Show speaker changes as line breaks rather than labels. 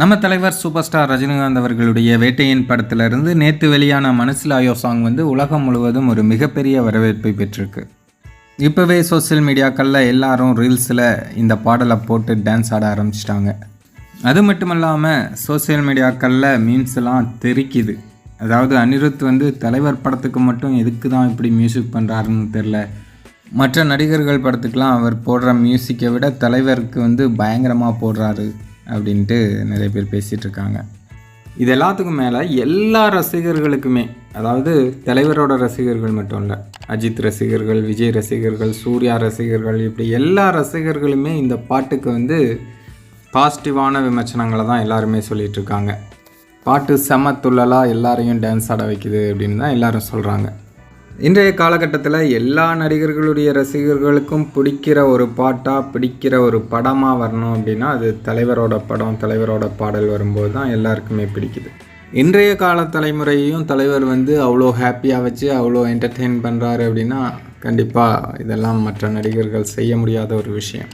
நம்ம தலைவர் super star Rajinikanth அவர்களுடைய வேட்டையின் படத்திலிருந்து நேற்று வெளியான மனசில் ஆயோ சாங் வந்து உலகம் முழுவதும் ஒரு மிகப்பெரிய வரவேற்பை பெற்றிருக்கு. இப்போவே சோஷியல் மீடியாக்களில் எல்லாரும் ரீல்ஸில் இந்த பாடலை போட்டு டான்ஸ் ஆட ஆரம்பிச்சிட்டாங்க. அது மட்டும் இல்லாமல் சோஷியல் மீடியாக்களில் மீம்ஸ்லாம் தெரிக்குது. அதாவது அனிருத் வந்து தலைவர் படத்துக்கு மட்டும் எதுக்கு தான் இப்படி மியூசிக் பண்ணுறாருன்னு தெரில மற்ற நடிகர்கள் படத்துக்கெலாம் அவர் போடுற மியூசிக்கை விட தலைவருக்கு வந்து பயங்கரமாக போடுறாரு. அப்படின்ட்டு நிறைய பேர் பேசிகிட்டு இருக்காங்க இது எல்லாத்துக்கும் மேலே எல்லா ரசிகர்களுக்குமே அதாவது தலைவரோட ரசிகர்கள் மட்டும் இல்லை அஜித் ரசிகர்கள் விஜய் ரசிகர்கள் சூர்யா ரசிகர்கள் இப்படி எல்லா ரசிகர்களுமே இந்த பாட்டுக்கு வந்து பாசிட்டிவான விமர்சனங்களை தான் எல்லாருமே சொல்லிகிட்ருக்காங்க பாட்டு செம துள்ளலாக எல்லாரையும் டான்ஸ் ஆட வைக்குது அப்படின்னு தான் எல்லாரும் சொல்கிறாங்க இன்றைய காலகட்டத்தில் எல்லா நடிகர்களுடைய ரசிகர்களுக்கும் பிடிக்கிற ஒரு பாட்டாக பிடிக்கிற ஒரு படமாக வரணும் அப்படின்னா அது தலைவரோட படம் தலைவரோட பாடல் வரும்போது தான் எல்லாருக்குமே பிடிக்குது. இன்றைய கால தலைமுறையையும் தலைவர் வந்து அவ்வளோ ஹாப்பியாக வச்சு அவ்வளோ என்டர்டெயின் பண்ணுறாரு அப்படின்னா கண்டிப்பாக இதெல்லாம் மற்ற நடிகர்கள் செய்ய முடியாத ஒரு விஷயம்.